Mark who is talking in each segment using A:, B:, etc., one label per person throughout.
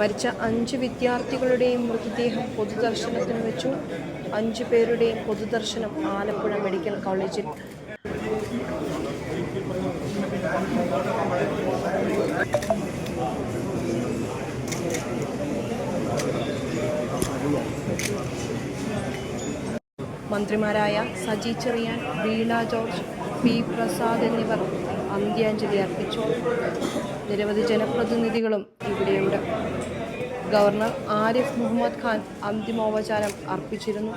A: മരിച്ച അഞ്ച് വിദ്യാർത്ഥികളുടെയും മൃതദേഹം പൊതുദർശനത്തിന് വെച്ചു. അഞ്ചു പേരുടെയും പൊതുദർശനം ആലപ്പുഴ മെഡിക്കൽ കോളേജിൽ. മന്ത്രിമാരായ സജി ചെറിയാൻ വീണ ജോർജ് പി. പ്രസാദ് എന്നിവർ അന്ത്യാഞ്ജലി അർപ്പിച്ചു. നിരവധി ജനപ്രതിനിധികളും ഇവിടെയുണ്ട്. ഗവർണർ ആരിഫ് മുഹമ്മദ് ഖാൻ അന്തിമോപചാരം അർപ്പിച്ചിരുന്നു.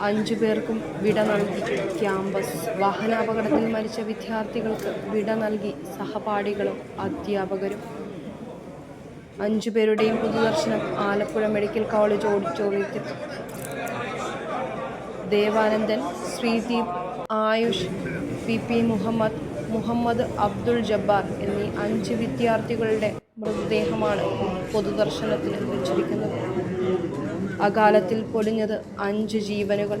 A: അഞ്ചു പേർക്കും വിട നൽകി. ക്യാമ്പസ് വാഹനാപകടത്തിൽ മരിച്ച വിദ്യാർത്ഥികൾക്ക് വിട നൽകി സഹപാഠികളും അധ്യാപകരും. അഞ്ചു പേരുടെയും പൊതുദർശനം ആലപ്പുഴ മെഡിക്കൽ കോളേജ് ഓഡിറ്റോറിയത്തിൽ. ദേവാനന്ദൻ ശ്രീദീപ് ആയുഷ് പി പി മുഹമ്മദ് മുഹമ്മദ് അബ്ദുൾ ജബ്ബാർ എന്നീ അഞ്ച് വിദ്യാർത്ഥികളുടെ മൃതദേഹമാണ് പൊതുദർശനത്തിന് വെച്ചിരിക്കുന്നത് അകാലത്തിൽ പൊലിഞ്ഞത് അഞ്ച് ജീവനുകൾ.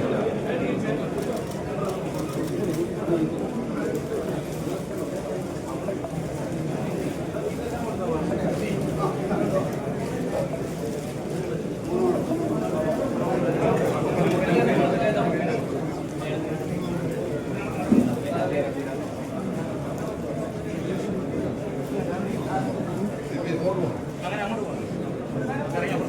B: അങ്ങനെ അങ്ങോട്ട്
C: പോകാം.